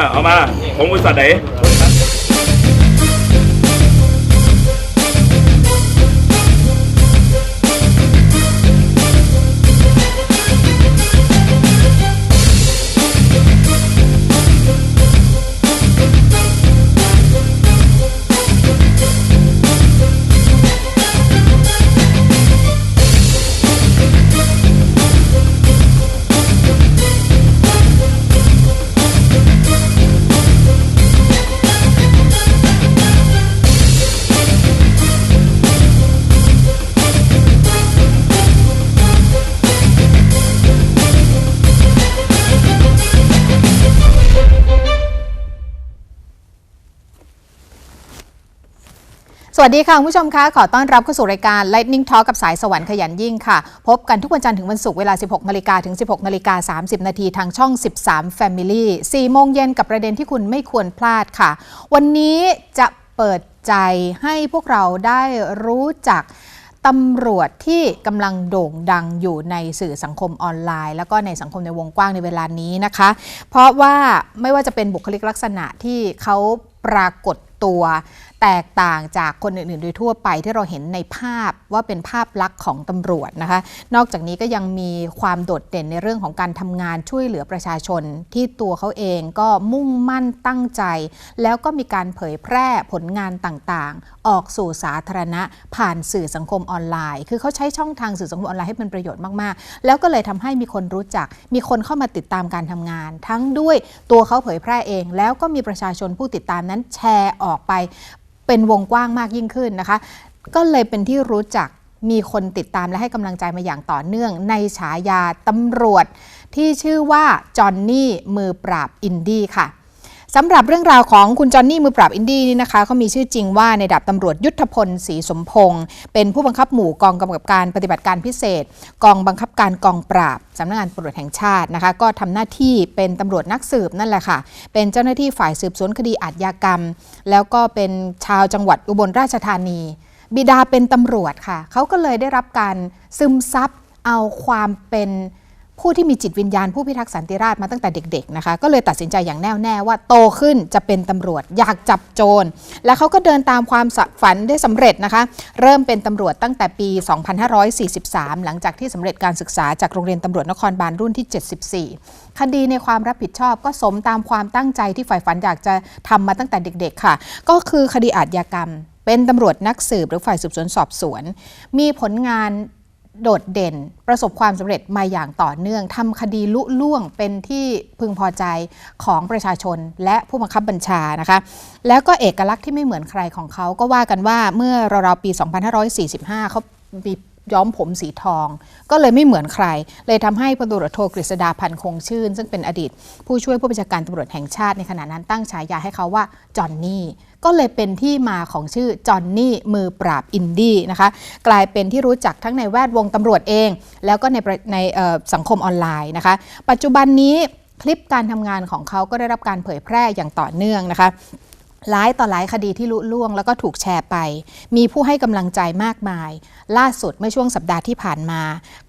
องผมเออเอามาของบริษัทไหน สวัสดีค่ะคุณผู้ชมคะขอต้อนรับเข้าสู่รายการ Lightning Talk กับสายสวรรค์ขยันยิ่งค่ะ พบกันทุกวันจันทร์ถึงวันศุกร์เวลา 16 นาฬิกาถึง 16 นาฬิกา 30 นาทีทางช่อง 13 Family 4โมงเย็นกับประเด็นที่คุณไม่ควรพลาดค่ะ วันนี้จะเปิดใจให้พวกเราได้รู้จักตำรวจที่กำลังโด่งดังอยู่ในสื่อสังคมออนไลน์ แล้วก็ในสังคมในวงกว้างในเวลานี้นะคะ เพราะว่าไม่ว่าจะเป็นบุคลิกลักษณะที่เขาปรากฏตัว แตกต่างจากคนอื่นๆ โดยทั่วไปที่เราเห็นในภาพว่าเป็นภาพลักษณ์ของตำรวจนะคะ นอกจากนี้ก็ยังมีความโดดเด่นในเรื่องของการทำงานช่วยเหลือประชาชน ที่ตัวเขาเองก็มุ่งมั่นตั้งใจ แล้วก็มีการเผยแพร่ผลงานต่างๆ ออกสู่สาธารณะ ผ่านสื่อสังคมออนไลน์ คือเขาใช้ช่องทางสื่อสังคมออนไลน์ให้เป็นประโยชน์มากๆ แล้วก็เลยทำให้มีคนรู้จัก มีคนเข้ามาติดตามการทำงาน ทั้งด้วยตัวเขาเผยแพร่เอง แล้วก็มีประชาชนผู้ติดตามนั้นแชร์ออกไป เป็นวงกว้างมากยิ่งขึ้นนะคะ ก็เลยเป็นที่รู้จักมีคนติดตามและให้กำลังใจมาอย่างต่อเนื่อง ในฉายาตำรวจ ที่ชื่อว่าจอห์นนี่มือปราบอินดี้ค่ะ สำหรับเรื่องราวของคุณจอห์นนี่มือปราบอินดี้นี่นะคะเขามีชื่อจริงว่าในดับตำรวจยุทธพลศรีสมพงศ์เป็นผู้บังคับหมู่กองกำกับการปฏิบัติการพิเศษ กองบังคับการกองปราบสำนักงานตำรวจแห่งชาตินะคะ ก็ทำหน้าที่เป็นตำรวจนักสืบนั่นแหละค่ะ เป็นเจ้าหน้าที่ฝ่ายสืบสวนคดีอาชญากรรม แล้วก็เป็นชาวจังหวัดอุบลราชธานี บิดาเป็นตำรวจค่ะเขาก็เลยได้รับการซึมซับเอาความเป็น ผู้ที่มีจิตวิญญาณผู้พิทักษ์สันติราษฎร์มาตั้งแต่เด็กๆนะคะก็เลยตัดสินใจอย่างแน่วแน่ว่าโตขึ้นจะเป็นตำรวจอยากจับโจร และเขาก็เดินตามความฝันได้สำเร็จนะคะเริ่มเป็นตำรวจตั้งแต่ปี 2543 หลังจากที่สำเร็จการศึกษาจากโรงเรียนตำรวจนครบาลรุ่นที่ 74 คดีในความรับผิดชอบก็สมตามความตั้งใจที่ฝ่ายฝันอยากจะทำมาตั้งแต่เด็ก ๆ ค่ะ ก็คือคดีอาญากรรม เป็นตำรวจนักสืบหรือฝ่ายสืบสวนสอบสวน มีผลงาน โดดเด่น ประสบความสำเร็จมาอย่างต่อเนื่องทำคดีลุล่วงเป็นที่พึงพอใจของประชาชนและผู้บังคับบัญชานะคะแล้วก็เอกลักษณ์ที่ไม่เหมือนใครของเขาก็ว่ากันว่าเมื่อราวๆปี 2545เขามี ย้อมผมสีทอง ก็เลยไม่เหมือนใคร เลยทำให้พลตำรวจโทกฤษดาพันคงชื่น ซึ่งเป็นอดีต ผู้ช่วยผู้บัญชาการตำรวจแห่งชาติในขณะนั้นตั้งฉายาให้เขาว่าจอห์นนี่ก็เลยเป็นที่มาของชื่อจอห์นนี่มือปราบอินดี้นะคะกลายเป็นที่รู้จักทั้งในแวดวงตำรวจเอง แล้วก็ในในสังคมออนไลน์นะคะ ปัจจุบันนี้คลิปการทำงานของเขาก็ได้รับการเผยแพร่อย่างต่อเนื่องนะคะ หลายต่อหลายคดีที่ลุล่วงแล้วก็ถูกแชร์ไป มีผู้ให้กำลังใจมากมาย ล่าสุดเมื่อช่วงสัปดาห์ที่ผ่านมา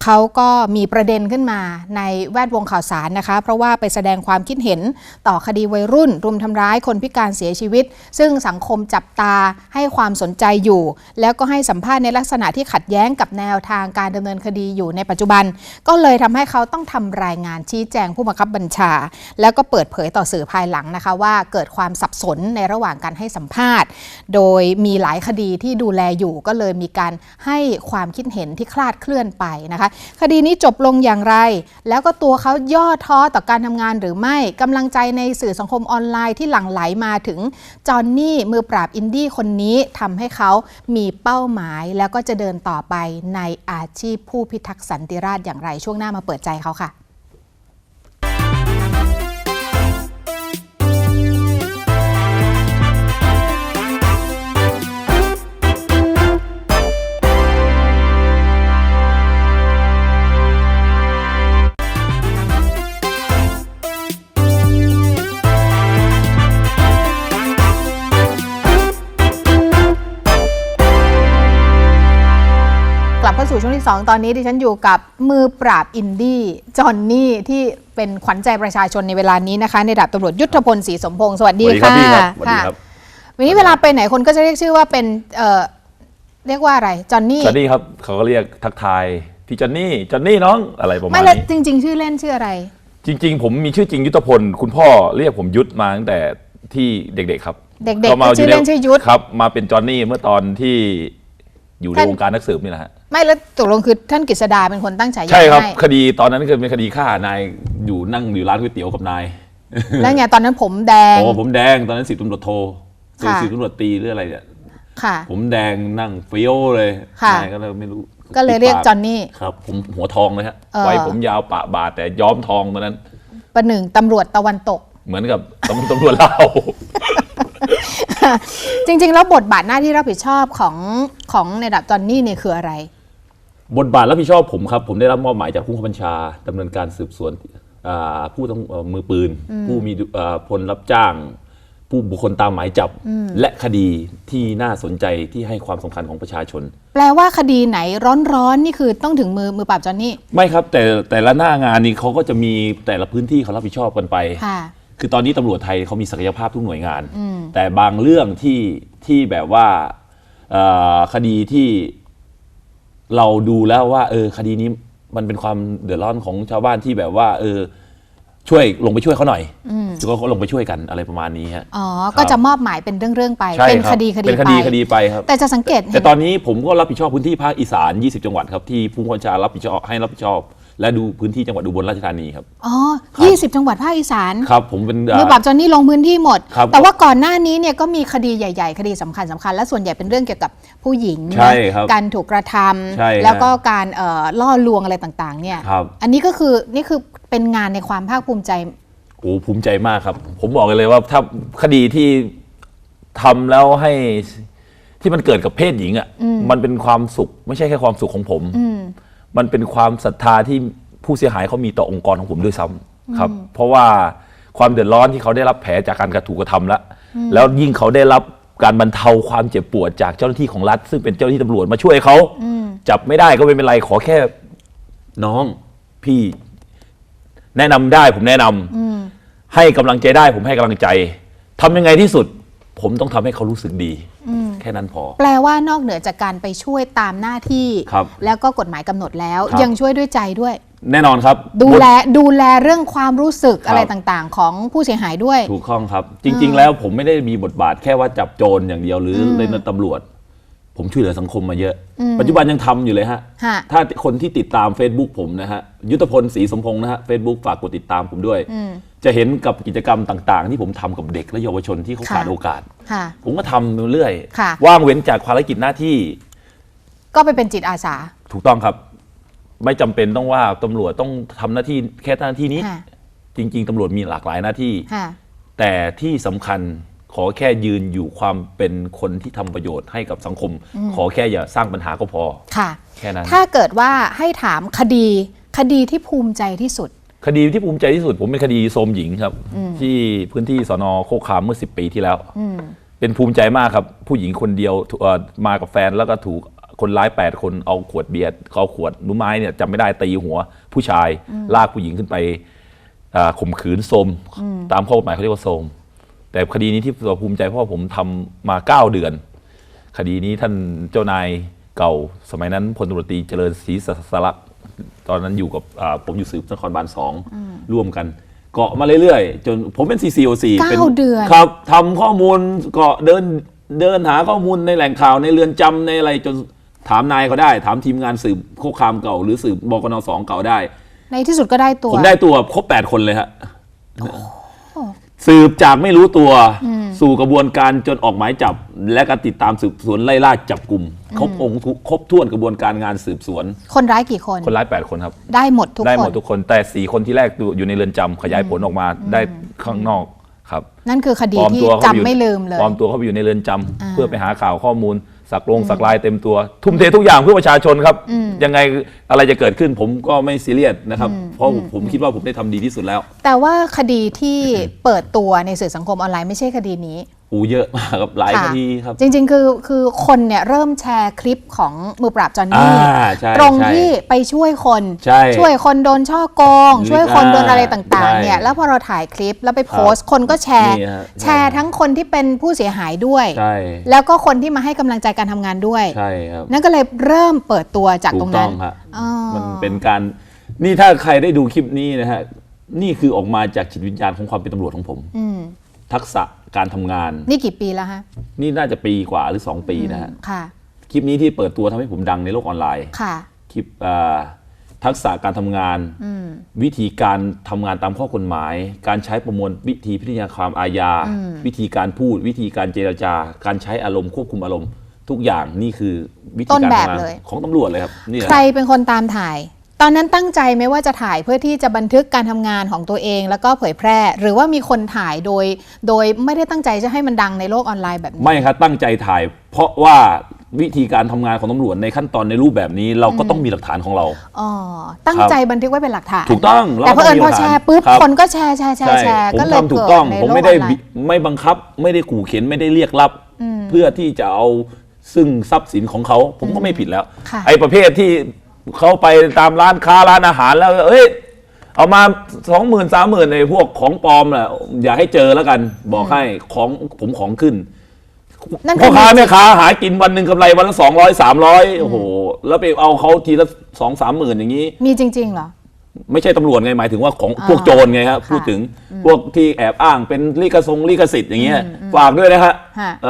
เขาก็มีประเด็นขึ้นมาในแวดวงข่าวสารนะคะ เพราะว่าไปแสดงความคิดเห็นต่อคดีวัยรุ่น รุมทำร้ายคนพิการเสียชีวิต ซึ่งสังคมจับตาให้ความสนใจอยู่ แล้วก็ให้สัมภาษณ์ในลักษณะที่ขัดแย้งกับแนวทางการดำเนินคดีอยู่ในปัจจุบัน ก็เลยทำให้เขาต้องทำรายงานชี้แจงผู้บังคับบัญชา แล้วก็เปิดเผยต่อสื่อภายหลังนะคะว่าเกิดความสับสนในระหว่างการให้สัมภาษณ์ โดยมีหลายคดีที่ดูแลอยู่ก็เลยมีการให้ความคิดเห็นที่คลาดเคลื่อนไปนะคะ คดีนี้จบลงอย่างไร แล้วก็ตัวเขาย่อท้อต่อการทำงานหรือไม่กำลังใจในสื่อสังคมออนไลน์ที่หลั่งไหลมาถึงจอห์นนี่มือปราบอินดี้คนนี้ทำให้เขามีเป้าหมายแล้วก็จะเดินต่อไปในอาชีพผู้พิทักษ์สันติราษฎร์อย่างไร ช่วงหน้ามาเปิดใจเขาค่ะ 2 ตอนนี้ดิฉันอยู่กับมือปราบอินดี้จอห์นนี่ที่เป็นขวัญใจประชาชนในเวลานี้นะคะ ในดาบตำรวจยุทธพลศรีสมพงศ์สวัสดีสวัสดีครับค่ะพี่ครับสวัสดีค่ะครับวันนี้เวลาไปไหนคนก็จะเรียกชื่อว่าเป็นเอ่อเรียกว่าอะไรจอห์นนี่จอนนี่ครับเขาก็เรียกทักทายพี่จอนนี่จอนนี่น้องอะไรประมาไม่ณแล้วนี้จริง ๆ ชื่อเล่นชื่ออะไร จริง ๆ ผมมีชื่อจริงยุทธพลคุณพ่อเรียกผมยุทธมาตั้งแต่ที่เด็กๆครับ เด็กๆก็มาก็ชื่อเล่นใชื่อยุทธครับมาเป็นจอนนี่เมื่อตอนที่อยู่ในท่านวงการนักสืบนี่แหละฮะ ไม่แล้วตกลงคือท่านกฤษดาเป็นคนตั้งฉายาใช่ครับให้คดีตอนนั้นคือเป็นคดีฆ่านายอยู่นั่งอยู่ร้านก๋วยเตี๋ยวกับนายแล้วไงตอนนั้นผมแดง โอ้ผมแดงตอนนั้นสิบตำรวจโทค่ะ สิบตำรวจตีหรืออะไรเนี่ยค่ะ ผมแดงนั่งเฟี้ยวเลยค่ะ นายก็เลยไม่รู้ก็เลยเรียกปิดปาจอห์นนี่ ครับ ผมหัวทองเลยฮะเออ ไว้ผมยาวปะบาดแต่ย้อมทองตอนนั้น ประหนึ่งตำรวจตะวันตก เหมือนกับตำตำรวจเราจริงๆ แล้วบทบาทหน้าที่รับผิดชอบของของในดับจอห์นนี่เนี่ยคืออะไร บทบาทรับผิดชอบผมครับ ผมได้รับมอบหมายจากผู้บัญชาดำเนินการสืบสวนอ่าผู้ต้องเอ่อมือปืน ผู้มีดุอ่าพลรับจ้าง ผู้บุคคลตามหมายจับ และคดีที่น่าสนใจที่ให้ความสำคัญของประชาชน แปลว่าคดีไหนร้อนๆนี่คือต้องถึงมือมือปราบจอห์นนี่ไม่ครับ แต่แต่ละหน้างานนี่เขาก็จะมีแต่ละพื้นที่เขารับผิดชอบกันไปค่ะคือตอนนี้ตำรวจไทยเขามีศักยภาพทุกหน่วยงาน แต่บางเรื่องที่ที่แบบว่าเอ่อคดีที่ เราดูแล้วว่า เออ คดีนี้มันเป็นความเดือดร้อนของชาวบ้านที่แบบว่า เออ ช่วยลงไปช่วยเขาหน่อยก็ก็ลงไปช่วยกันอะไรประมาณนี้ฮะอ๋อ ก็จะมอบหมายเป็นเรื่องๆไป ใช่เป็นรับคดีคดีเป็นคดีไปคดีไปครับ แต่จะสังเกตแต่ตอนนี้ผมก็รับผิดชอบพื้นที่ภาคอีสาน 20 จังหวัดครับที่ผู้บัญชารับผิดชอบให้รับผิดชอบ และดูพื้นที่จังหวัดอุบลราชธานีครับ อ๋อ ครับ 20 จังหวัดภาคอีสานครับผมเป็นมือปราบจอห์นนี่ลงพื้นที่หมด ครับแต่ว่าก่อนหน้านี้เนี่ยก็มีคดีใหญ่ ๆ คดีสำคัญสคัญๆและส่วนใหญ่เป็นเรื่องเกี่ยวกับผู้หญิงใช่นะครับการถูกกระทใช่ำแล้วก็การเอ่อล่อลวงอะไรต่างๆเนี่ยครับ อันนี้ก็คือนี่คือเป็นงานในความภาคภูมิใจโอ้ภูมิใจมากครับ ผมบอกเลยว่าถ้าคดีที่ทำแล้วให้ที่มันเกิดกับเพศหญิงอะ่ะมันเป็นความสุข ไม่ใช่แค่ความสุขของผม มันเป็นความศรัทธาที่ผู้เสียหายเขามีต่อองค์กรของผมด้วยซ้ำครับ เพราะว่าความเดือดร้อนที่เขาได้รับแผลจากการกระถูกกระทำแล้วแล้วยิ่งเขาได้รับการบรรเทาความเจ็บปวดจากเจ้าหน้าที่ของรัฐ ซึ่งเป็นเจ้าหน้าที่ตำรวจมาช่วยเขาจับไม่ได้ก็ไม่เป็นไรขอแค่น้องพี่แนะนำได้ผมแนะนำให้กำลังใจได้ผมให้กำลังใจทำยังไงที่สุด ผมต้องทำให้เขารู้สึกดี แค่นั้นพอ แปลว่านอกเหนือจากการไปช่วยตามหน้าที่ ครับแล้วก็กฎหมายกำหนดแล้ว ครับ ยังช่วยด้วยใจด้วย แน่นอนครับ ดูแลดูแลเรื่องความรู้สึกครับ อะไรต่างๆ ของผู้เสียหายด้วย ถูกต้องครับ จริง ๆ แล้วผมไม่ได้มีบทบาทแค่ว่าจับโจรอย่างเดียวหรืออในตำรวจ ผมช่วยเหลือสังคมมาเยอะ ปัจจุบันยังทำอยู่เลยฮะ ฮะ ถ้าคนที่ติดตาม Facebook ผมนะฮะ ยุทธพลศรีสมพงษ์นะฮะ Facebook ฝากกดติดตามผมด้วย จะเห็นกับกิจกรรมต่าง ๆ ที่ผมทำกับเด็กและเยาวชนที่เขาค่ะขาดโอกาสค่ะผมก็ทำมาเรื่อยค่ะว่างเว้นจากภารกิจหน้าที่ ก็ไปเป็นจิตอาสา ถูกต้องครับ ไม่จำเป็นต้องว่าตำรวจต้องทำหน้าที่แค่หน้าที่นี้ค่ะจริง ๆตำรวจมีหลากหลายหน้าที่ค่ะแต่ที่สำคัญขอแค่ยืนอยู่ความเป็นคนที่ทำประโยชน์ให้กับสังคม ขอแค่อย่าสร้างปัญหาก็พอ ค่ะ แค่นั้น ถ้าเกิดว่าให้ถามคดีคดีที่ภูมิใจที่สุด คดีที่ภูมิใจที่สุด ผมเป็นคดีโสมหญิงครับ ที่พื้นที่สนโคกคามเมื่อ 10 ปีที่แล้ว เป็นภูมิใจมากครับ ผู้หญิงคนเดียวถูกเอ่อมากับแฟนแล้วก็ถูกคนร้าย 8 คนเอาขวดเบียร์เอาขวดนุ้ไม้เนี่ยจำไม่ได้ตีหัว ผู้ชายลากผู้หญิงขึ้นไปอ่าข่มขืนโสมตามข้อกฎหมายเขาเรียกว่าโสมแต่คดีนี้ที่เราภูมิใจเพราะว่าผมทำมา 9 เดือน คดีนี้ท่านเจ้านายเก่าสมัยนั้นพลตำรวจตรีเจริญศรีสลักษณ์ ตอนนั้นอยู่กับอ่าผมอยู่สืบนครบาลสองร่วมกัน เกาะมาเรื่อยๆ จนผมเป็น CCOC เก้าเป็นเดือน ครับทำข้อมูลเกาะเดินเดินหาข้อมูลในแหล่งข่าวในเรือนจำในอะไรจนถามนายเขาได้ ถามทีมงานสืบโคกคามเก่า หรือสืบบกนสองเก่าได้ ในที่สุดก็ได้ตัว ผมได้ตัวครบ 8 คนเลยฮะ สืบจากไม่รู้ตัวสู่กระบวนการจนออกหมายจับ และการติดตามสืบสวนไล่ล่าจับกลุ่มครบองค์ทุกครบถ้วนกระบวนการงานสืบสวน คนร้ายกี่คน คนร้าย 8 คนครับ ได้หมดทุกได้คหมนดทุกคนแต่4คนที่แรกอยู่ในเรือนจำขยายผลออกมาได้ข้างนอกครับนั่นคือคดีปลอมที่ตัวเข้าจำปอยู่ไม่ลืมเลยปลอมตัวเข้าไปอยู่ในเรือนจำเพื่อไปหาข่าวข้อมูล สักลงสักลายเต็มตัว ทุ่มเททุกอย่างเพื่อประชาชนครับ ยังไงอะไรจะเกิดขึ้นผมก็ไม่ซีเรียสนะครับ เพราะผมคิดว่าผมได้ทำดีที่สุดแล้ว แต่ว่าคดีที่เปิดตัวในสื่อสังคมออนไลน์ไม่ใช่คดีนี้ อูเยอะมากครับหลายคดีครับ จริง ๆ คือคือคนเนี่ยเริ่มแชร์คลิปของมือปราบจอนนี่อ่าใช่ตรงใช่ที่ไปช่วยคนใช่วยคนโดนช่อโกงหรือช่วยคนโดนอะไรอ่าต่างๆเนี่ยใช่แล้วพอเราถ่ายคลิปแล้วไปโพสต์คนก็แชร์นี่ฮะแชร์ทั้งคนที่เป็นผู้เสียหายด้วยใช่แล้วก็คนที่มาให้กำลังใจการทำงานด้วยใช่ครับนั่นก็เลยเริ่มเปิดตัวจากตรงนั้นถูกต้องฮะอ๋อมันเป็นการนี่ถ้าใครได้ดูคลิปนี้นะฮะนี่คือออกมาจากจิตวิญญาณของความเป็นตำรวจของผมอืม ทักษะการทำงาน นี่กี่ปีแล้วฮะนี่น่าจะปีกว่าหรือ 2 ปีนะฮะ ค่ะ คลิปนี้ที่เปิดตัวทำให้ผมดังในโลกออนไลน์ ค่ะ คลิปอ่าทักษะการทำงานวิธีการทำงานตามข้อกฎหมาย การใช้ประมวลวิธีพิจารณาความอาญา วิธีการพูด วิธีการเจรจา การใช้อารมณ์ควบคุมอารมณ์ ทุกอย่างนี่คือวิธีต้นการแบบทำงานเลย ของตำรวจเลยครับนี่แหละ ใครเป็นคนตามถ่าย ตอนนั้นตั้งใจไหมว่าจะถ่ายเพื่อที่จะบันทึกการทำงานของตัวเอง แล้วก็เผยแพร่ หรือว่ามีคนถ่ายโดย โดยไม่ได้ตั้งใจจะให้มันดังในโลกออนไลน์แบบนี้ไม่ครับตั้งใจถ่าย เพราะว่าวิธีการทำงานของตำรวจในขั้นตอนในรูปแบบนี้เราก็ต้องมีหลักฐานของเราอ๋อตั้งใจบันทึกไว้เป็นหลักฐาน ถูกต้องแต่เพอเอิญพอแชร์ปุ๊บครับคนก็แชร์แชร์แชร์แชร์ผมก็เลยทำถูเกิกดต้องในผมโลกอไม่อนได้ไลบิน์ไม่บังคับ ไม่ได้ขู่เข็นไม่ได้เรียกรับ เพื่อที่จะเอาซึ่งทรัพย์สินของเขาผมก็ไม่ผิดแล้วค่ะไอ้ประเภทที่ เขาไปตามร้านค้าร้านอาหารแล้วเอ้ยเอามาสองหมื่นสามหมื่นในพวกของปลอมแหละอย่าให้เจอแล้วกัน บอกให้ของผมของขึ้นนั่นพ่คืออค้าแม่ค้าหากินวันหนึ่งกำไรวันละสองร้อยสามร้อยโอ้โห แล้วไปเอาเขาทีละสองสามหมื่นอย่างนี้ มีจริง ๆ เหรอ ไม่ใช่ตำรวจไงหมายถึงว่าของอ่าพวกโจรไงครับพูดถึงพวกที่แอบอ้างเป็นลิขสงลิขสิทธิ์อย่างเงี้ยฝากด้วยนะฮะฮะเ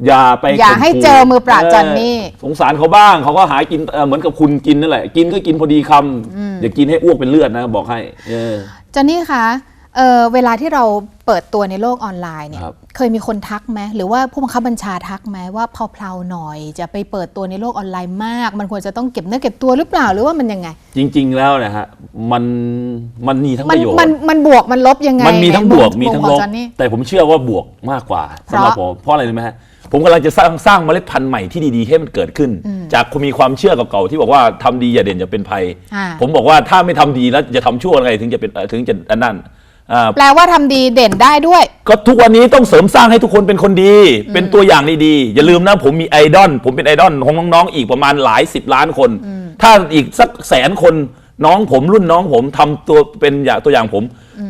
อออย่าไปอย่าข่มให้ขู่เจอมือปราบจอนนี่เสงสารเขาบ้างเขาก็หากินเอ่อเหมือนกับคุณกินนั่นแหละ กินก็กินพอดีคำอย่ากินให้อ้วกเป็นเลือดนะ บอกให้ เออ จอนนี่คะเออเวลาที่เราเปิดตัวในโลกออนไลน์เนี่ย ครับ เคยมีคนทักไหมหรือว่าผู้บังคับบัญชาทักไหมว่าเพลาๆหน่อยจะไปเปิดตัวในโลกออนไลน์มาก มันควรจะต้องเก็บเนื้อเก็บตัวหรือเปล่าหรือว่ามันยังไง จริง ๆ แล้วนะฮะมันมันมีทั้งมัประโยชน์ มันมันบวกมันลบยังไงมันมีทั้งในบมุวกมีทั้งขอลบ จอนนี่ แต่ผมเชื่อว่าบวกมากกว่าเพสำหรับราะผมเพราะอะไรรู้ไหมฮะ ผมกำลังจะสร้างสร้างเมล็ดพันธุ์ใหม่ที่ดีๆ ให้มันเกิดขึ้น จากคนมีความเชื่อเก่าๆที่บอกว่าทำดีอย่าเด่นอย่าเป็นภัย อ่า ผมบอกว่าถ้าไม่ทำดีแล้วจะทำชั่วอะไรถึงจะเป็นเอ่อถึงจะอันนั้นอ่า แปลว่าทำดีเด่นได้ด้วย ก็ทุกวันนี้ต้องเสริมสร้างให้ทุกคนเป็นคนดี เป็นตัวอย่างดีๆ อย่าลืมนะผมมีไอดอลผมเป็นไอดอลของน้องๆ อีกประมาณหลายสิบล้านคน ถ้าอีกสักแสนคนน้องผมรุ่นน้องผมทำตัวเป็นอย่างตัวอย่างผม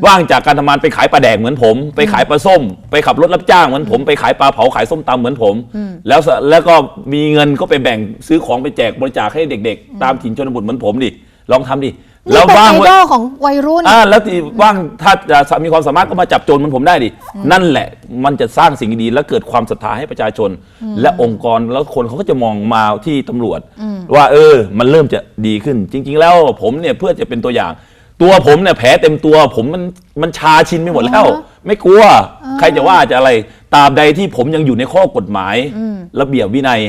ว่างจากการทำงานไปขายปลาแดกเหมือนผม ไปขายปลาส้ม ไปขับรถรับจ้างเหมือนผมไปขายปลาเผาขายส้มตำเหมือนผม แล้วสแล้วก็มีเงินก็ไปแบ่งซื้อของไปแจกบริจาคให้เด็ก ๆ ตามถิ่นชนบทเหมือนผมดิลองทำดินี่เป็นว่างไอดอลของวัยรุ่น อ่าแล้วที่ว่างถ้าจะมีความสามารถก็มาจับโจรเหมันผมได้ดินั่นแหละมันจะสร้างสิ่งดีๆและเกิดความศรัทธาให้ประชาชน และองค์กรแล้วคนเขาก็จะมองมาที่ตำรวจ ว่าเออ มันเริ่มจะดีขึ้น จริง ๆ แล้วผมเนี่ยเพื่อจะเป็นตัวอย่าง ตัวผมเนี่ยแผลเต็มตัว ผมมันมันชาชินไปหมดแล้ว ไม่กลัว ใครจะว่าจะอะไรตราบใดที่ผมยังอยู่ในข้อกฎหมาย ระเบียบวินัย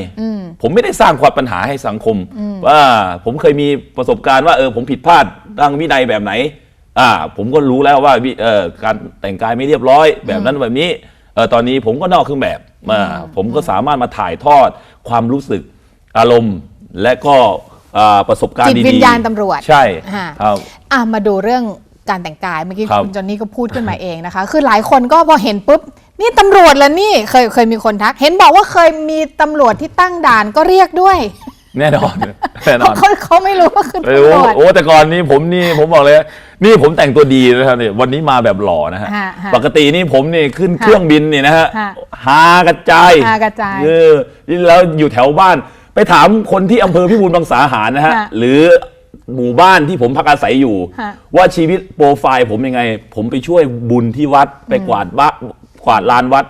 ผมไม่ได้สร้างความปัญหาให้สังคม ว่าผมเคยมีประสบการณ์ว่าเออผมผิดพลาดทางวินัยแบบไหน อ่า ผมก็รู้แล้วว่าวิเอ่อการแต่งกายไม่เรียบร้อย แบบนั้นแบบนี้เออตอนนี้ผมก็นอกเครื่องแบบมาผมก็สามารถมาถ่ายทอดความรู้สึกอารมณ์ และก็ อ่าประสบการณ์จิตดีๆวิญญาณตำรวจใช่ค่ะครับ อะมาดูเรื่องการแต่งกายเมื่อกี้ครับ คุณจอนนี่ก็พูดขึ้นมาเองนะคะ คือหลายคนก็พอเห็นปุ๊บ นี่ตำรวจแล้วนี่เคยเคยมีคนทัก เห็นบอกว่าเคยมีตำรวจที่ตั้งด่านก็เรียกด้วยแน่นอนแน่นอนเขาเขาไม่รู้ว่าคือเออตำรโอ้วจ โอ้แต่ก่อนนี้ผมนี่ผมบอกเลยนี่ผมแต่งตัวดีนะครับเนี่ยวันนี้มาแบบหล่อนะฮะฮะฮะปกตินี่ผมนี่ขึ้นฮะเครื่องบินนี่นะฮะฮะหากระจายหากระจาย เออนี่แล้วอยู่แถวบ้าน ไปถามคนที่อำเภอพิบูลบางสาหารนะฮะฮะหรือหมู่บ้านที่ผมพักอาศัยอยู่ฮะว่าชีวิตโปรไฟล์ผมยังไง ผมไปช่วยบุญที่วัดไปกวาดบ้านกวาดลานวัด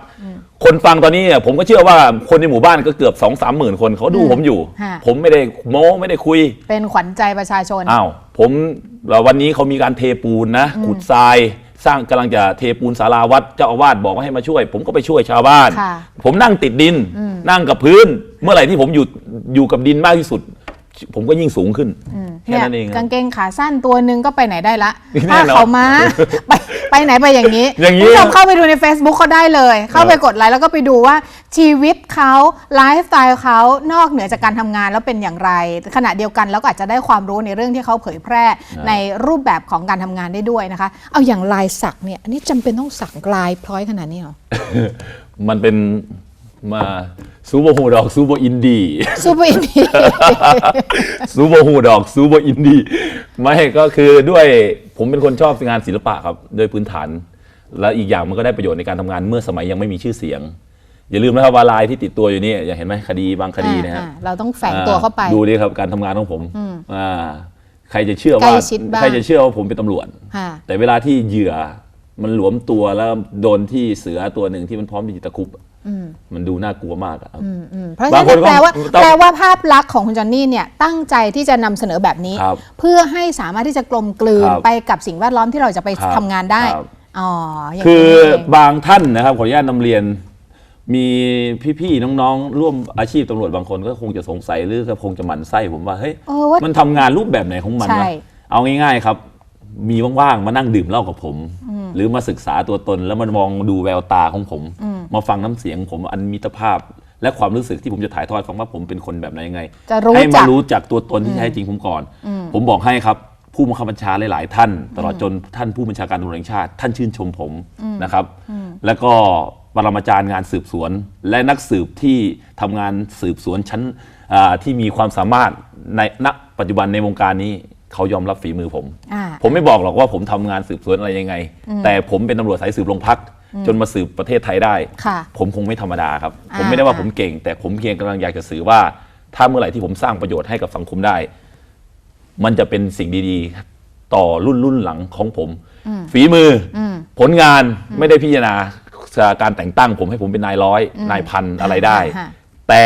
คนฟังตอนนี้เนี่ยผมก็เชื่อว่าคนในหมู่บ้านก็เกือบสองสามหมื่นคนเขาดูผมอยู่ฮะผมไม่ได้โม้ไม่ได้คุย เป็นขวัญใจประชาชน อ้าวผมเอ่อวันนี้เขามีการเทปูนนะขุดทราย สร้างกำลังจะเทปูนศาลาวัดเจ้าอาวาสบอกว่าให้มาช่วย ผมก็ไปช่วยชาวบ้าน ค่ะผมนั่งติดดินนั่งกับพื้น เมื่อไหร่ที่ผมอยู่อยู่กับดินมากที่สุด ผมก็ยิ่งสูงขึ้นแค่เนี่ยนั้นเองกางเกงขาสั้นตัวหนึ่งก็ไปไหนได้ละแน่ผ้านอนเขาวม้า ไปไปไหนไปอย่างนี้อย่างนี้ คุณผู้ชมเข้าไปดูใน Facebook เขาได้เลย เข้าไปกดไลค์แล้วก็ไปดูว่า ชีวิตเขาไลฟ์สไตล์เขานอกเหนือจากการทำงานแล้วเป็นอย่างไร ขณะเดียวกันแล้วก็อาจจะได้ความรู้ในเรื่องที่เขาเผยแพร่ในรูปแบบของการทำงานได้ด้วยนะคะ เอาอย่างลายสักเนี่ยอันนี้จำเป็นต้องสักลายพร้อยขนาดนี้เหรอมันเป็นมาซูเปอร์ฮูดอกซูเปอร์อินดี้ซูเปอร์อินดี้ซูเปอร์ฮูดอกซูเปอร์อินดี้ไม่ก็คือด้วยผมเป็นคนชอบงานศิลปะครับ โดยพื้นฐาน และอีกอย่างมันก็ได้ประโยชน์ในการทำงานเมื่อสมัยยังไม่มีชื่อเสียง อย่าลืมนะครับว่าลายที่ติดตัวอยู่นี่อย่าเห็นไหมคดีบางคดีนะฮะอ่าเราต้องแฝงตัวเข้าไปอ่ดูดิครับการทำงานของผมอ่าใครจะเชื่อใกล้ว่าชิดบ้าง ใครจะเชื่อว่าผมเป็นตำรวจ ค่ะ แต่เวลาที่เหยื่อมันหลวมตัวแล้วโดนที่เสือตัวหนึ่งที่มันพร้อมที่จะตะคุบมันดูน่ากลัวมากอะครับ อืมเพราะฉะบานั้งนคนก็แปลว่าต้องแปลว่าภาพลักษณ์ของคุณจอนนี่เนี่ยตั้งใจที่จะนำเสนอแบบนี้ ครับเพื่อให้สามารถที่จะกลมกลืนครับไปกับสิ่งแวดล้อมที่เราจะไปครับทำงานได้ครับ อ๋ออย่างคืนี้อนี่เองบางท่านนะครับขออนุญาตนำเรียน มีพี่ๆน้องๆ ร่วมอาชีพตำรวจบางคนก็คงจะสงสัยหรือก็คงจะหมั่นไส้ผมว่าเฮ้ยเออว่ามันทำงานรูปแบบไหนของมันใช่วะเอาง่ายๆครับ มีว่างๆมานั่งดื่มเหล้ากับผม หรือมาศึกษาตัวตนแล้วมันมองดูแววตาของผม มาฟังน้ำเสียงผมอันมิตรภาพ และความรู้สึกที่ผมจะถ่ายทอดฟังว่าผมเป็นคนแบบไหนยังไงจะรู้ให้จัมาก รู้จักตัวตนที่แท้จริงผมก่อน ผมบอกให้ครับ ผู้บังคับบัญชาหลายๆท่าน ตลอดจนท่านผู้บัญชาการตำรวจแห่งชาติ ท่านชื่นชมผมนะครับ แล้วก็ ปรมาจารย์งานสืบสวน และนักสืบที่ทำงานสืบสวนชั้นอ่าที่มีความสามารถในณปัจจุบันในวงการนี้เขายอมรับฝีมือผมอ่าผมไม่บอกหรอกว่าผมทำงานสืบสวนอะไรยังไง แต่ผมเป็นตำรวจสายสืบโรงพัก จนมาสืบประเทศไทยได้ค่ะผมคงไม่ธรรมดาครับอ่าผมไม่ได้ว่าผมเก่ง แต่ผมเพียงกำลังอยากจะสื่อว่า ถ้าเมื่อไหร่ที่ผมสร้างประโยชน์ให้กับสังคมได้ มันจะเป็นสิ่งดีๆ ต่อรุ่นรุ่นหลังของผม ฝีมืออผลงานไม่ได้พิจารณา การแต่งตั้งผมให้ผมเป็นนายร้อยนายพันอะไรได้ฮะแต่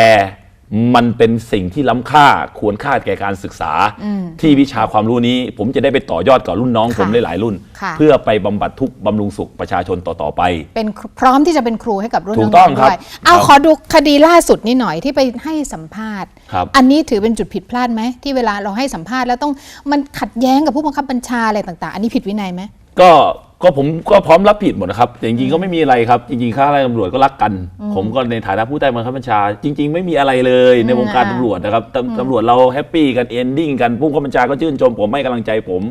มันเป็นสิ่งที่ล้ำค่าควรค่าแก่การศึกษา ที่วิชาความรู้นี้ ผมจะได้ไปต่อยอดกับรุ่นน้องค่ะผมหลายๆรุ่นค่ะเพื่อไปบำบัดทุกข์บำรุงสุขประชาชนต่อ ๆ ไป เป็นพร้อมที่จะเป็นครูให้กับรุ่นถูน้กต้อองงๆครับด้วยเอาครับขอดูคดีล่าสุดนี่หน่อยที่ไปให้สัมภาษณ์ครับอันนี้ถือเป็นจุดผิดพลาดไหมที่เวลาเราให้สัมภาษณ์แล้วต้องมันขัดแย้งกับผู้บังคับบัญชาอะไรต่าง ๆ อันนี้ผิดวินัยไหมก็ ก็ผมก็พร้อมรับผิดหมดนะครับแต่จริงๆก็ไม่มีอะไรครับจริงๆข้าราชการตำรวจก็รักกัน ผมก็ในฐานะผู้ใต้บังคับบัญชา จริง ๆ ไม่มีอะไรเลยในวงการอ่าตำรวจนะครับตำตำรวจเราแฮปปี้กันเอนดิ้งกันผู้บังคับบัญชาก็ชื่นชมผมให้กำลังใจผม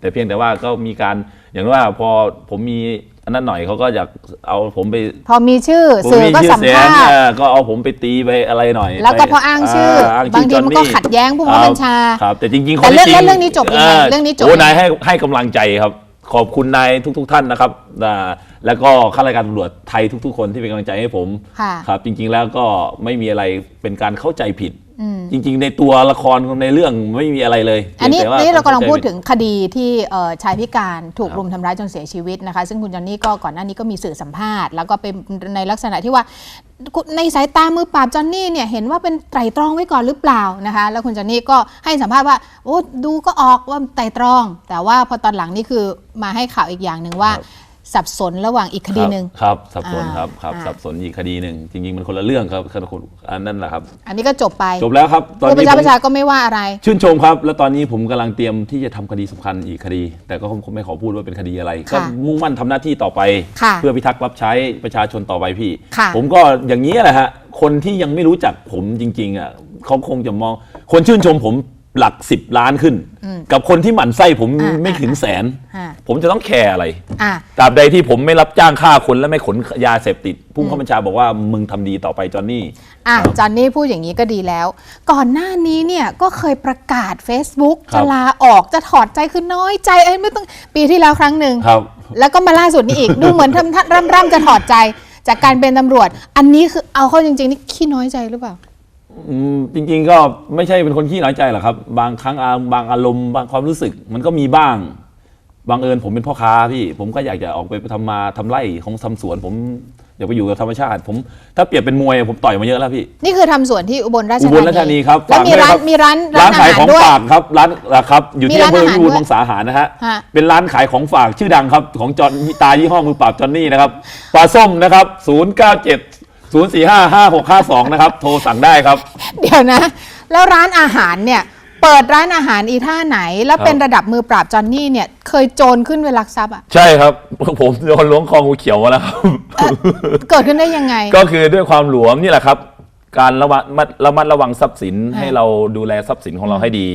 แต่เพียงแต่ว่าก็มีการอย่างว่าพอผมมีอันนั้นหน่อยเขาก็อยากเอาผมไปพอมีชื่อผมสื่อมีก็ชื่สัอมเสียงภาษณ์ เออก็เอาผมไปตีไปอะไรหน่อยแล้วก็ไปพออ้างชื่ออ้างบางทีมันก็จอห์ขัดแย้งผู้บังคับบัญชาครับแต่จริงๆแต่เรื่องข้ที่จเรื่องนี้จบยังไงเรื่องนี้จบโอ้ยังไง นายให้ให้กำลังใจครับ ขอบคุณนายทุก ๆ ท่านนะครับอ่าแล้วก็ข้าราชการตำรวจไทยทุก ๆ คนที่เป็นกำลังใจให้ผมค่ะ ครับ จริง ๆ แล้วก็ไม่มีอะไรเป็นการเข้าใจผิด จริง ๆ ในตัวละครในเรื่องไม่มีอะไรเลยอันนี้พียงแต่ว่นี่เรากำลังข้ใจพูดผิถึงคดีที่เอ่อชายพิการถูกรุมทำร้ายจนเสียชีวิตนะคะ ซึ่งคุณจอนนี่ก็ก่อนหน้านี้ก็มีสื่อสัมภาษณ์ แล้วก็เป็นในลักษณะที่ว่าในสายตามือปราบจอนนี่เนี่ยเห็นว่าเป็นไตรตรองไว้ก่อนหรือเปล่านะคะ แล้วคุณจอนนี่ก็ให้สัมภาษณ์ว่าโอ้ดูก็ออกว่าไตรตรอง แต่ว่าพอตอนหลังนี่คือมาให้ข่าวอีกอย่างหนึ่งว่า สับสนระหว่างอีกคดีหนึ่งครับครับสับสนอ่าครับครับอ่าสับสนอีกคดีหนึ่งจริงๆมันคนละเรื่องครับคนอันนั้นแหละครับ อันนี้ก็จบไปจบแล้วครับตอนผู้บัญนี้ชาผมประชาก็ไม่ว่าอะไร ชื่นชมครับ แล้วตอนนี้ผมกำลังเตรียมที่จะทำคดีสำคัญอีกคดี แต่ก็คงไม่ขอพูดว่าเป็นคดีอะไรค่ะก็มุ่งมั่นทำหน้าที่ต่อไปค่ะเพื่อพิทักษ์รับใช้ประชาชนต่อไปพี่ค่ะผมก็อย่างนี้แหละฮะคนที่ยังไม่รู้จักผมจริงๆอะเขาคงจะมองคนชื่นชมผม หลักสิบล้านขึ้น กับคนที่หมั่นไส้ผมอ่าไม่ถึงแสนอ่าผมจะต้องแคร์อะไรอะตราบใดที่ผมไม่รับจ้างฆ่าคนและไม่ขนยาเสพติดผู้บังคับบัญชาบอกว่ามึงทำดีต่อไปจอนนี่อะจอนนี่พูดอย่างนี้ก็ดีแล้ว ก่อนหน้านี้เนี่ยก็เคยประกาศ Facebook ครัจะบลาออกจะถอดใจคือน้อยใจเอ้ยไม่ต้องปีที่แล้วครั้งหนึ่งครับแล้วก็มาล่าสุดนี้อีกดูเหมือนทำท่าร่ำร่ำจะถอดใจจากการเป็นตำรวจ อันนี้คือเอาเข้าจริงๆนี่ขี้น้อยใจหรือเปล่า อืมจริงๆก็ไม่ใช่เป็นคนขี้น้อยใจหรอกครับ บางครั้งอาบางอารมณ์บางความรู้สึก มันก็มีบ้างบางเอิญผมเป็นพ่อค้าพี่ ผมก็อยากจะออกไปทำมาทำไร่ของทำสวน ผมอยากไปอยู่กับธรรมชาติ ผมถ้าเปรียบเป็นมวยผมต่อยมาเยอะแล้วพี่ นี่คือทำสวนที่อุบลราชอุธานีบลราชธานีครับแล้วมีฝกด้ร้าวนยคบมีร้านร้านอาขายหารของด้วย ฝากครับร้านนะครับอยู่ที่มีร้านอำเภออาหารพิบูลด้วยมังสาหารนะฮะฮะ เป็นร้านขายของฝากชื่อดังครับ ของจอนตายี่ห้อมือปราบจอนนี่นะครับปลาส้มนะครับ 097 045 5652 นะครับ โทรสั่งได้ครับ เดี๋ยวนะ แล้วร้านอาหารเนี่ย เปิดร้านอาหารอีท่าไหน แล้วครับเป็นระดับมือปราบจอนนี่เนี่ย เคยโจรขึ้นเวลักทรัพย์อะ ใช่ครับ ผมโดนล้วงคองูเขียวมาแล้วครับ เกิดขึ้นได้ยังไง ก็คือด้วยความหลวมนี่แหละครับ การระมัดมัดระมัดระวังทรัพย์สินค่ะให้เราดูแลทรัพย์สินของเราให้ดี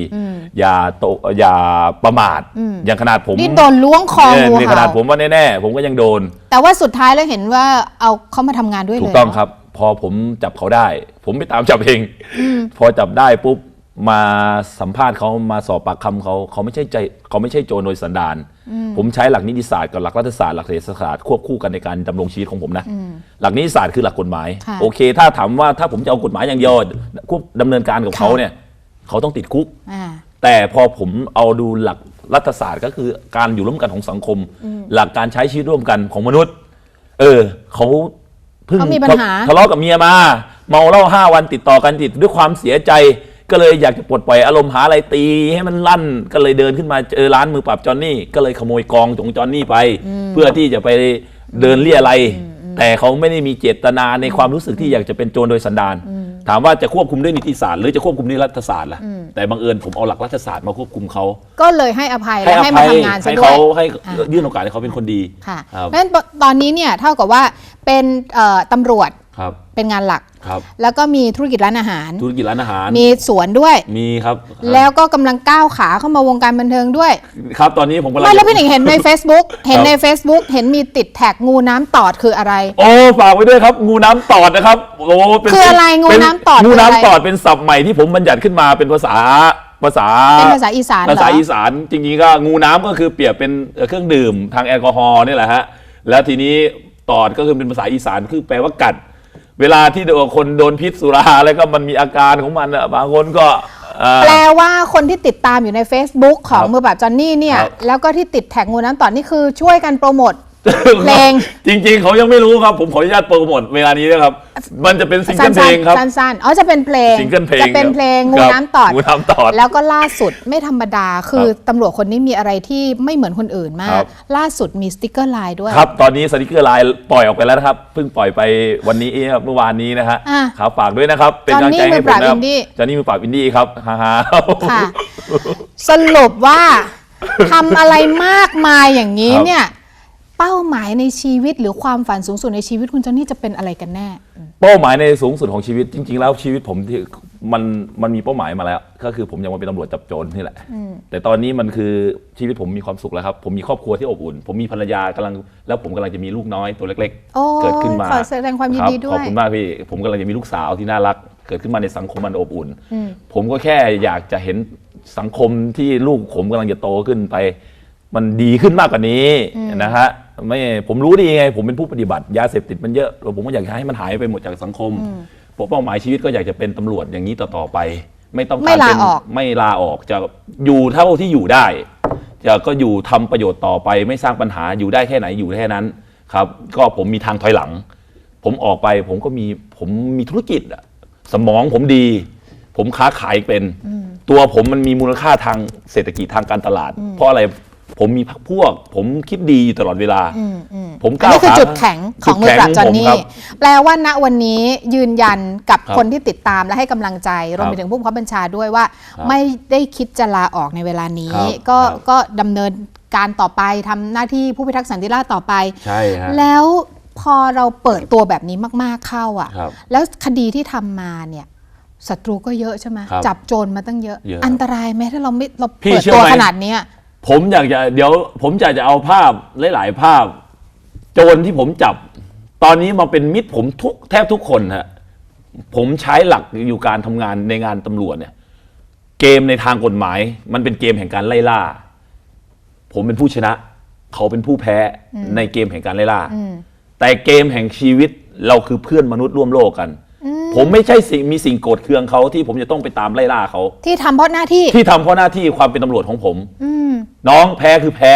อย่าโตอย่าประมาทอย่างขนาดผมนี่โดนล้วงคอเอองูในขเห่านาดผมว่าแน่ๆผมก็ยังโดน แต่ว่าสุดท้ายแล้วเห็นว่าเอาเขามาทำงานด้วยเลยถูกต้องเหครับ พอผมจับเขาได้ ผมไปตามจับเอง พอจับได้ปุ๊บ มาสัมภาษณ์เขามาสอบปากคำเขาเขาไม่ใช่ใจเขาไม่ใช่โจรโดยสันดาน ผมใช้หลักนิติศาสตร์กับหลักรัฐศาสตร์หลักเศรษฐศาสตร์ควบคู่กันในการดำรงชีวิตของผมนะหลักนิติศาสตร์คือหลักกฎหมายค่ะโอเค ถ้าถามว่าถ้าผมจะเอากฎหมายอย่างเดียวควบดำเนินการกับเขาเนี่ยเขาต้องติดคุกอ่าแต่พอผมเอาดูหลักรัฐศาสตร์ก็คือการอยู่ร่วมกันของสังคม หลักการใช้ชีวิตร่วมกันของมนุษย์ เออเขาเพิ่งเขามีปัญหาทะเลาะกับเมียมา เมาเหล้าห้าวันติดต่อกันติดด้วยความเสียใจ ก็เลยอยากจะปลดปล่อยอารมณ์หาอะไรตีให้มันลั่นก็เลยเดินขึ้นมาเจอร้านมือปราบจอนนี่ก็เลยขโมยกองของจอนนี่ไป เพื่อที่จะไปเดินเรี่ยอะไร แต่เขาไม่ได้มีเจตนาในความรู้สึกที่อยากจะเป็นโจรโดยสันดานถามว่าจะควบคุมด้วยนิติศาสตร์หรือจะควบคุมด้วยรัฐศาสตร์ล่ะแต่บังเอิญผมเอาหลักรัฐศาสตร์มาควบคุมเขาก็เลยให้อภัยให้และอให้ภัมายทำงานซะให้ด้วเขายให้อ่ายื่นโอกาสให้เขาเป็นคนดีค่ะครับเพราะฉะนั้นตอนนี้เนี่ยเท่ากับว่าเป็นเอ่อตำรวจ ครับเป็นงานหลัก ครับ แล้วก็มีธุรกิจร้านอาหาร ธุรกิจร้านอาหาร มีสวนด้วย มีครับแล้วก็กำลังก้าวขาเข้ามาวงการบันเทิงด้วยครับตอนนี้ผมกำลัง ไม่แล้วพี่หนิงเห็นใน Facebook เห็นใน Facebook เห็นมีติดแท็กงูน้ำตอดคืออะไร โอ้ฝากไว้ด้วยครับ งูน้ำตอดนะครับโอ้เป็นคืออะไรงูเป็น้ำตอดงูคืออะไรน้ำตอดเป็นศัพท์ใหม่ที่ผมบัญญัติขึ้นมาเป็นภาษาภาษาเป็นภาษาอีสานเหรอภาษาอีสานจริงๆก็งูน้ำก็คือเปรียบเป็นเอ่อเครื่องดื่มทางแอลกอฮอล์นี่แหละฮะแล้วทีนี้ตอดก็คือเป็นภาษาอีสานคือแปลว่ากัด เวลาที่คนโดนพิษสุราแล้วก็มันมีอาการของมันอะบางคนก็เอ่อแปลว่าคนที่ติดตามอยู่ใน Facebook ของครับมือแบบจอนนี่เนี่ย ครับ แล้วก็ที่ติดแท็กงูน้ำตอดนี่คือช่วยกันโปรโมท เพลง จริงๆ เขายังไม่รู้ครับ ผมขออนุญาตโปรโมทเวลานี้นะครับ มันจะเป็นซิงเกิลเพลงครับ สั้นๆอ๋อจะเป็นเพลงซิงเกิลเพลงจะเป็นเพลงงูครับน้ำตอด งูน้ำตอด แล้วก็ล่าสุดไม่ธรรมดา คือครับตำรวจคนนี้มีอะไรที่ไม่เหมือนคนอื่นมาครัก บ ล่าสุดมีสติกเกอร์ไลน์ด้วย ครับ ตอนนี้สติกเกอร์ไลน์ปล่อยออกไปแล้วนะครับ เพิ่งปล่อยไปวันนี้ครับเมื่อวานนี้นะฮะอะครับฝากด้วยนะครับ เป็นกำลังใจให้ผมนะครับจอห์นนี่มือปราบอินดี้ จอห์นนี่มือปราบอินดี้ครับฮ่าฮ่าค่ะ สรุปว่าทำอะไรมากมายอย่างนี้ครับเนี่ย เป้าหมายในชีวิตหรือความฝันสูงสุดในชีวิตคุณจอนนี่จะเป็นอะไรกันแน่ เป้าหมายในสูงสุดของชีวิตจริง ๆ แล้วชีวิตผมที่มันมันมีเป้าหมายมาแล้ว ก็คือผมยังมาเป็นตำรวจจับโจรนี่แหละ แต่ตอนนี้มันคือชีวิตผมมีความสุขแล้วครับ ผมมีครอบครัวที่อบอุ่น ผมมีภรรยากำลังแล้วผมกำลังจะมีลูกน้อยตัวเล็กโอ้ยๆเกิดขึ้นมาขอแสดงความยินดีด้วย รับขอบคุณมากพี่ผมกำลังจะมีลูกสาวที่น่ารัก เกิดขึ้นมาในสังคมมันอบอุ่น ผมก็แค่อยากจะเห็นสังคมที่ลูกผมกำลังจะโตขึ้นไป มันดีขึ้นมากกว่านี้นะฮะ ไม่ผมรู้ดีไง ผมเป็นผู้ปฏิบัติยาเสพติดมันเยอะผมก็อยากให้มันหายไปหมดจากสังคมผมเป้าหมายชีวิตก็อยากจะเป็นตำรวจอย่างนี้ต่อๆไป ไม่ต้องกรไม่ลาเป็นออกไม่ลาออกจะอยู่เท่าที่อยู่ได้จะก็อยู่ทำประโยชน์ต่อไป ไม่สร้างปัญหาอยู่ได้แค่ไหนอยู่แค่นั้นครับ ก็ผมมีทางถอยหลัง ผมออกไปผมก็มีผมมีธุรกิจอะสมองผมดี ผมค้าขายเป็น ตัวผมมันมีมูลค่าทางเศรษฐกิจทางการตลาด เพราะอะไร ผมมีพรรคพวก ผมคิดดีอยู่ตลอดเวลาผมอันก้าวนี้คือขาจุดแข็งของมือปราบจอนนี่จุดแข็งขงผมครับ แปลว่าณวันนี้ยืนยันกับครับคนที่ติดตามและให้กำลังใจ รวมไปถึงผู้บังคับบัญชาด้วยว่า ครับไม่ได้คิดจะลาออกในเวลานี้ ครับก็ครับ ก็ดำเนินการต่อไปทำหน้าที่ผู้พิทักษ์สันติราษฎร์ต่อไป ใช่ฮะ แล้วพอเราเปิดตัวแบบนี้มาก ๆเข้าอะ ครับแล้วคดีที่ทำมาเนี่ยศัตรูก็เยอะใช่ไหมครับจับโจรมาตั้งเยอะ เยอะอันตรายไหมถ้าเราไม่เราพี่เปิดเชื่อตัวไหม ขนาดเนี้ย ผมอยากจะเดี๋ยวผมจะจะเอาภาพหลาย ๆ ภาพ โจรที่ผมจับ ตอนนี้มาเป็นมิตรผมทุกแทบทุกคนฮะผมใช้หลักอยู่การทำงานในงานตำรวจเนี่ย เกมในทางกฎหมาย มันเป็นเกมแห่งการไล่ล่า ผมเป็นผู้ชนะ เขาเป็นผู้แพ้ในเกมแห่งการไล่ล่า แต่เกมแห่งชีวิตเราคือเพื่อนมนุษย์ร่วมโลกกัน ผมไม่ใช่สิ่งมีสิ่งโกรธเคืองเขาที่ผมจะต้องไปตามไล่ล่าเขา ที่ทำเพราะหน้าที่ที่ทำเพราะหน้าที่ความเป็นตำรวจของผม น้องแพ้คือแพ้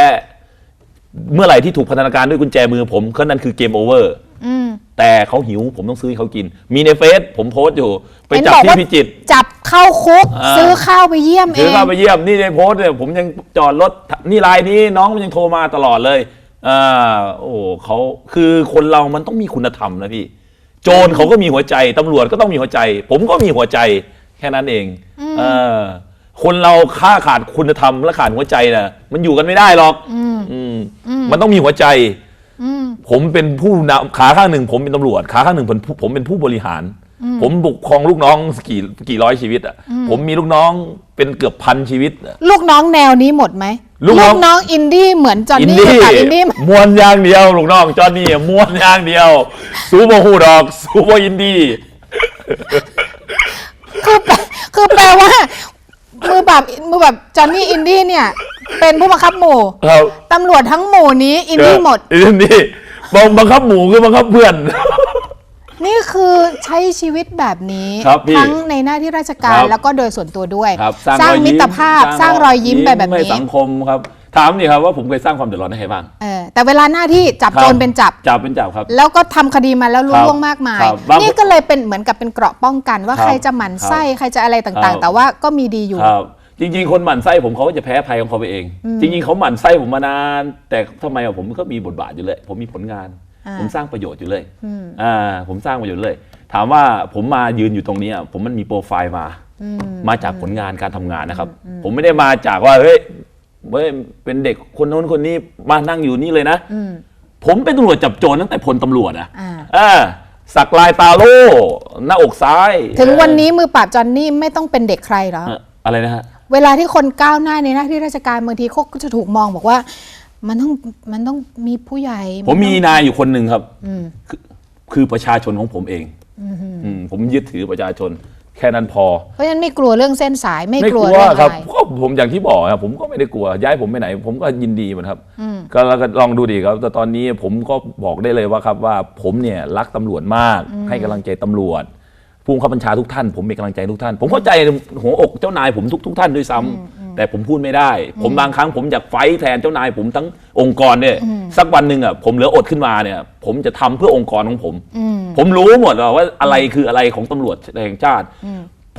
เมื่อไหร่ที่ถูกพันธนาการด้วยกุญแจมือผมก็นั่นคือเกมโอเวอร์แต่เขาหิวผมต้องซื้อให้เขากิน มีในเฟซผมโพสต์อยู่ ไปจับเห็นบอกที่ว่าพิจิตรจับเข้าคุก อ่า ซื้อข้าวไปเยี่ยมเอซื้อง ข้าวไปเยี่ยมนี่ในโพสต์เนี่ยผมยังจอดรถนี่ไลน์นี้น้องมันยังโทรมาตลอดเลยอ่าโอ้เขาคือคนเรามันต้องมีคุณธรรมนะพี่ โจรเขาก็มีหัวใจตำรวจก็ต้องมีหัวใจ ผมก็มีหัวใจแค่นั้นเองเออ คนเราค่าขาดคุณธรรมและขาดหัวใจนะมันอยู่กันไม่ได้หรอกอืมมันต้องมีหัวใจผมเป็นผู้นำขาข้างหนึ่ง ผมเป็นตำรวจขาข้างหนึ่งผมผมเป็นผู้บริหาร ผมบุกครองลูกน้องกี่กี่ร้อยชีวิตอะผมมีลูกน้องเป็นเกือบพันชีวิตอะลูกน้องแนวนี้หมดไหมลูกน้องน้องอินดี้เหมือนจอห์นอินนี่ดี้กับอินดี้ไหมมวนอย่างเดียว ลูกน้องจอห์นนี่มวนอย่างเดียวซูเปอร์ฮูดอกซูเปอร์อินดี้คือแปลคือแปลว่า มือแบบมือแบบจอห์นนี่อินดี้เนี่ย เป็นผู้บังคับหมู่ครับตำรวจทั้งหมู่นี้อินดี้หมดอินดี้บังบังคับหมูคือบังคับเพื่อน นี่คือใช้ชีวิตแบบนี้ครับพี่ทั้งในหน้าที่ราชการครับแล้วก็โดยส่วนตัวด้วย ครับสร้างอยมิยิ้ตรภาพสร้างรอยยิ้มไปแบบให้นี้สังคมครับ ถามนี่ครับว่าผมเคยสร้างความเดือดร้อนให้ใครบ้าง เออแต่เวลาหน้าที่จับโจรเป็นจับ จับเป็นจับครับ แล้วก็ทำคดีมาแล้วรู้ครับล่วงมากมาย ครับบางนี่ก็เลยเป็นเหมือนกับเป็นเกราะป้องกัน ว่าครับใครจะหมั่นไส้ครับใครจะอะไรครัต่างบๆแต่ว่าก็มีดีอยู่ ครับ จริง ๆ คนหมั่นไส้ผมเขาก็จะแพ้ภัยของเขาไปเอง จริง ๆเขาหมั่นไส้ผมมานาน แต่ทำไมอะผมก็มีบทบาทอยู่เลย ผมมีผลงาน อ่า ผมสร้างประโยชน์อยู่เลยอ่าผมสร้างประโยชน์เลย ถามว่าผมมายืนอยู่ตรงนี้อะผมมันมีโปรไฟล์มา มาจากผลงานการทำงานนะครับ ผมไม่ได้มาจากว่าเฮ้ย เว้ยเป็นเด็กคนโน้นคนนี้มานั่งอยู่นี่เลยนะผมเป็นตำรวจจับโจรตั้งแต่พลตำรวจอะอ่าอ่าสักลายตาโล่หน้าอกซ้าย ถึงวันนี้มือปราบจอนนี่ไม่ต้องเป็นเด็กใครหรอเอ่ออะไรนะฮะเวลาที่คนก้าวหน้าในหน้าที่ราชการบางทีเขาก็จะถูกมองบอกว่า มันต้องมันต้องมีผู้ใหญ่ ผมมีนต้องนายอยู่คนหนึ่งครับคือคือประชาชนของผมเองอืมผมยึดถือประชาชน แค่นั้นพอ เพราะฉะนั้นไม่กลัวเรื่องเส้นสายไม่ไม่กกลัลัววเรื่องคอะรับไรก็ผมอย่างที่บอกครับผมก็ไม่ได้กลัวย้ายผมไปไหน ผมก็ยินดีเหมือนครับ ก็แล้วก็ลองดูดีครับ แต่ตอนนี้ผมก็บอกได้เลยว่าครับว่าผมเนี่ยรักตำรวจมาก ให้กำลังใจตำรวจผู้บังคับบัญชาทุกท่าน ผมมีกำลังใจทุกท่าน ผมเข้าใจหัวอกเจ้านายผมทุกทุกท่านด้วยซ้ำ แต่ผมพูดไม่ได้ ผมบางครั้งผมอยากไฟท์แทนเจ้านายผมทั้งองค์กรเนี่ยสักวันหนึ่งอะผมเหลืออดขึ้นมาเนี่ย ผมจะทำเพื่อองค์กรของผม ผมรู้หมดว่าอะไรคืออะไรของตำรวจแห่งชาติ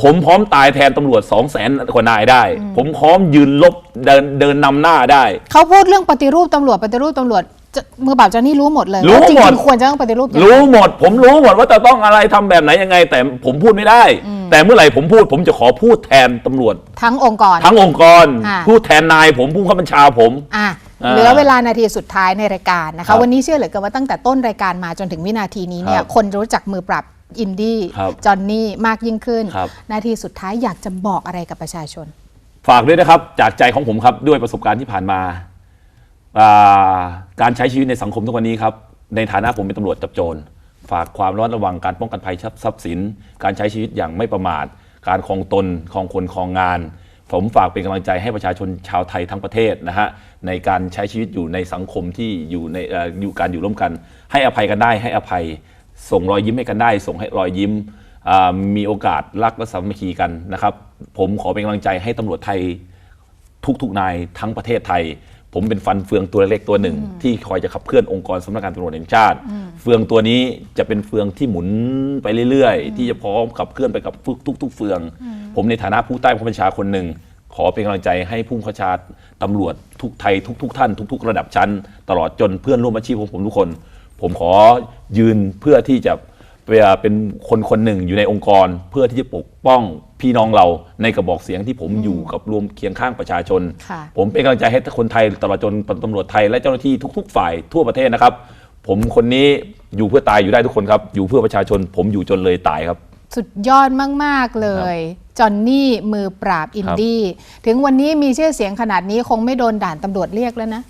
ผมพร้อมตายแทนตำรวจสองแสนกว่านายได้ ผมพร้อมยืนลบเดินเดินนำหน้าได้ เขาพูดเรื่องปฏิรูปตำรวจปฏิรูปตำรวจ จะมือปราบจอนนี่รู้หมดเลยรู้ว่าจหมด ริงๆควรจะต้องปฏิรูปยังไง รู้หมด ผมรู้หมดว่าจะต้องอะไรทำแบบไหนยังไง แต่ผมพูดไม่ได้แต่เมื่อไหร่ผมพูด ผมจะขอพูดแทนตำรวจ ทั้งองค์กร ทั้งองค์กร ค่ะ พูดแทนนายผมผู้บังคับบัญชาผม อะอ่าเหลือเวลานาทีสุดท้ายในรายการนะครัคะ บวันนี้เชื่อเหลือเกินว่าตั้งแต่ต้นรายการมาจนถึงวินาทีนี้เนี่ยครับคนรู้จักมือปราบอินดี้ครับจอนนี่มากยิ่งขึ้น ครับ นาทีสุดท้ายอยากจะบอกอะไรกับประชาชน ฝากด้วยนะครับ จากใจของผมครับด้วยประสบการณ์ที่ผ่านมาอ่า การใช้ชีวิตในสังคมทุกวันนี้ครับ ในฐานะผมเป็นตำรวจจับโจร ฝากความระมัดระวังการป้องกันภัยทรัพย์สิน การใช้ชีวิตอย่างไม่ประมาท การครองตนครองคนครองงาน ผมฝากเป็นกำลังใจให้ประชาชนชาวไทยทั้งประเทศนะฮะในการใช้ชีวิตอยู่ในสังคมที่อยู่ในออยู่การอยู่ร่วมกัน ให้อภัยกันได้ให้อภัย ส่งรอยยิ้มให้กันได้ ส่งให้รอยยิ้มมีโอกาสรักและสามัคคีกันนะครับ ผมขอเป็นกำลังใจให้ตำรวจไทยทุกๆนายทั้งประเทศไทย ผมเป็นฟันเฟืองตัวเล็กๆตัวหนึ่ง ที่คอยจะขับเคลื่อนองค์กรสำนักงานตำรวจแห่งชาติ เฟืองตัวนี้จะเป็นเฟืองที่หมุนไปเรื่อยๆ ที่จะพร้อมขับเคลื่อนไปกับทุก ๆ เฟือง ผมในฐานะผู้ใต้บังคับบัญชาคนหนึ่งขอเป็นกำลังใจให้ผู้บังคับบัญชาตำรวจทุกไทยทุก ๆ ท่าน ทุก ๆ ระดับชั้น ตลอดจนเพื่อนร่วมอาชีพของผมทุกคน ผมขอยืนเพื่อที่จะ เป็นคนคนหนึ่งอยู่ในองค์กร เพื่อที่จะปกป้องพี่น้องเราในกระบอกเสียงที่ผมอยู่กับรวมเคียงข้างประชาชนค่ะผมเป็นกำลังใจให้คนไทยตลอดจนตำรวจไทยและเจ้าหน้าที่ทุก ๆ ฝ่ายทั่วประเทศนะครับ ผมคนนี้อยู่เพื่อตายอยู่ได้ทุกคนครับ อยู่เพื่อประชาชน ผมอยู่จนเลยตายครับ สุดยอดมาก ๆ เลย จอนนี่มือปราบอินดี้ ถึงวันนี้มีชื่อเสียงขนาดนี้คงไม่โดนด่านตำรวจเรียกแล้วนะ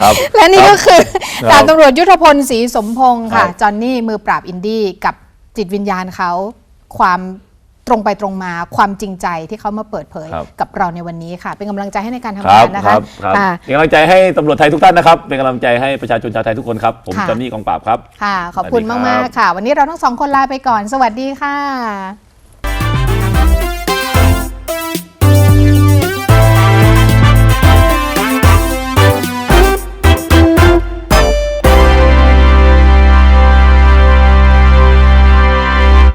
ครับ และนี่ก็คือครับดาบตำรวจยุทธพลศรีสมพงศ์ค่ะครับจอนนี่มือปราบอินดี้กับจิตวิญญาณเขาความ ตรงไปตรงมาความจริงใจที่เขามาเปิดเผยครับกับเราในวันนี้ค่ะ เป็นกำลังใจให้ในการทำครังาบนนะคคะรับครับค่ะเป็นกำลังใจให้ตำรวจไทยทุกท่านนะครับ เป็นกำลังใจให้ประชาชนชาวไทยทุกคนครับ ผมค่ะจอห์นนี่กองปราบครับ ค่ะ ขอบคุณสวัสดีครับมาก ๆ ค่ะ วันนี้เราทั้งสองคนลาไปก่อน สวัสดีค่ะ